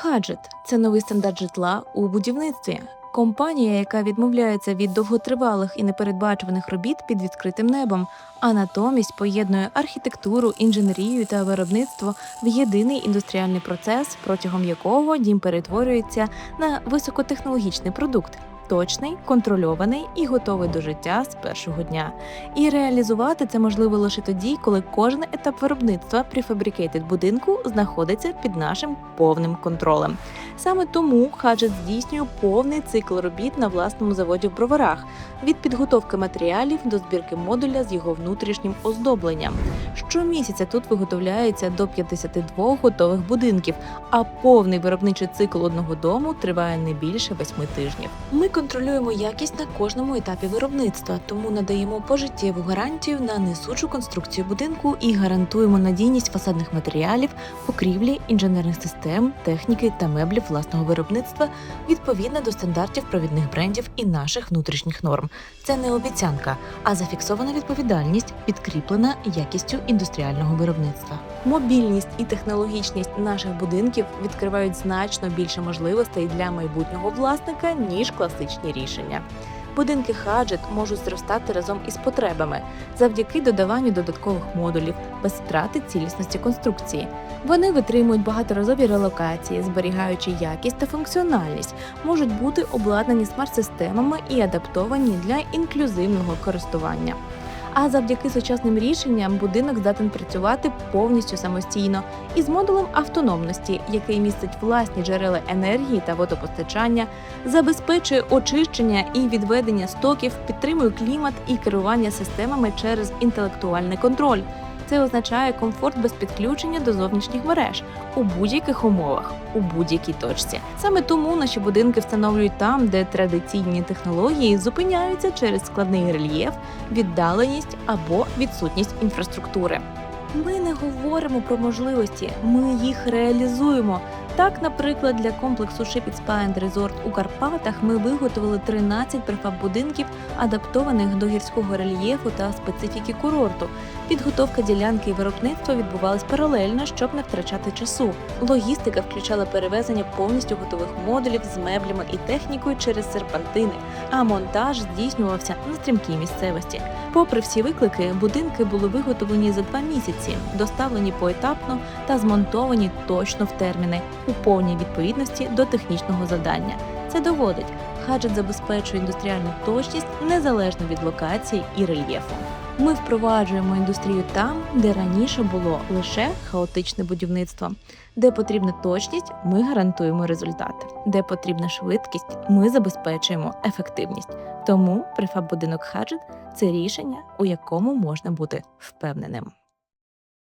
Хаджет це новий стандарт житла у будівництві. Компанія, яка відмовляється від довготривалих і непередбачуваних робіт під відкритим небом, а натомість поєднує архітектуру, інженерію та виробництво в єдиний індустріальний процес, протягом якого дім перетворюється на високотехнологічний продукт. Точний, контрольований і готовий до життя з першого дня. І реалізувати це можливо лише тоді, коли кожен етап виробництва префабрикейтед будинку знаходиться під нашим повним контролем. Саме тому Хаджет здійснює повний цикл робіт на власному заводі в броварах від підготовки матеріалів до збірки модуля з його внутрішнім оздобленням. Щомісяця тут виготовляється до 52 готових будинків, а повний виробничий цикл одного дому триває не більше 8 тижнів. Ми контролюємо якість на кожному етапі виробництва, тому надаємо пожиттєву гарантію на несучу конструкцію будинку і гарантуємо надійність фасадних матеріалів, покрівлі, інженерних систем, техніки та меблів власного виробництва відповідне до стандартів провідних брендів і наших внутрішніх норм. Це не обіцянка, а зафіксована відповідальність, підкріплена якістю індустріального виробництва. Мобільність і технологічність наших будинків відкривають значно більше можливостей для майбутнього власника ніж класичні рішення. Будинки хаджет можуть зростати разом із потребами завдяки додаванню додаткових модулів без втрати цілісності конструкції. Вони витримують багаторазові релокації, зберігаючи якість та функціональність, можуть бути обладнані смарт-системами і адаптовані для інклюзивного користування. А завдяки сучасним рішенням будинок здатен працювати повністю самостійно із модулем автономності, який містить власні джерела енергії та водопостачання, забезпечує очищення і відведення стоків, підтримує клімат і керування системами через інтелектуальний контроль. Це означає комфорт без підключення до зовнішніх мереж у будь-яких умовах, у будь-якій точці. Саме тому наші будинки встановлюють там, де традиційні технології зупиняються через складний рельєф, віддаленість або відсутність інфраструктури. Ми не говоримо про можливості, ми їх реалізуємо. Так, наприклад, для комплексу It Spa у Карпатах ми виготовили 13 префаб-будинків, адаптованих до гірського рельєфу та специфіки курорту. Підготовка ділянки і виробництва відбувалась паралельно, щоб не втрачати часу. Логістика включала перевезення повністю готових модулів з меблями і технікою через серпантини, а монтаж здійснювався на стрімкій місцевості. Попри всі виклики, будинки були виготовлені за два місяці, доставлені поетапно та змонтовані точно в терміни у повній відповідності до технічного завдання. Це доводить, хаджет забезпечує індустріальну точність незалежно від локації і рельєфу. Ми впроваджуємо індустрію там, де раніше було лише хаотичне будівництво. Де потрібна точність, ми гарантуємо результат. Де потрібна швидкість, ми забезпечуємо ефективність. Тому префаб будинок хаджет це рішення, у якому можна бути впевненим.